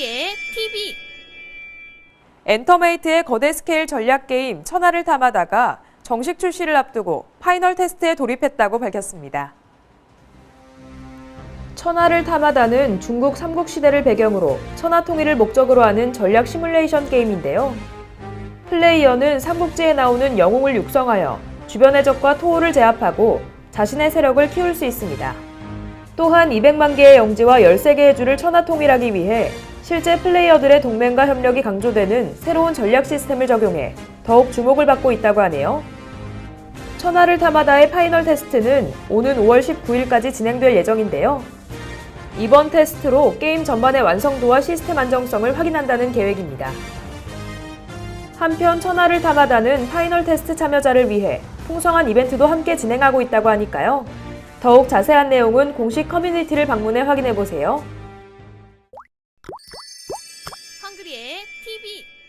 한글이의 TV 엔터메이트의 거대 스케일 전략 게임 천하를 탐하다가 정식 출시를 앞두고 파이널 테스트에 돌입했다고 밝혔습니다. 천하를 탐하다는 중국 삼국시대를 배경으로 천하 통일을 목적으로 하는 전략 시뮬레이션 게임인데요. 플레이어는 삼국지에 나오는 영웅을 육성하여 주변의 적과 토호를 제압하고 자신의 세력을 키울 수 있습니다. 또한 200만 개의 영지와 13개의 주를 천하 통일하기 위해 실제 플레이어들의 동맹과 협력이 강조되는 새로운 전략 시스템을 적용해 더욱 주목을 받고 있다고 하네요. 천하를 탐하다의 파이널 테스트는 오는 5월 19일까지 진행될 예정인데요. 이번 테스트로 게임 전반의 완성도와 시스템 안정성을 확인한다는 계획입니다. 한편 천하를 탐하다는 파이널 테스트 참여자를 위해 풍성한 이벤트도 함께 진행하고 있다고 하니까요. 더욱 자세한 내용은 공식 커뮤니티를 방문해 확인해 보세요. 한글이의 TV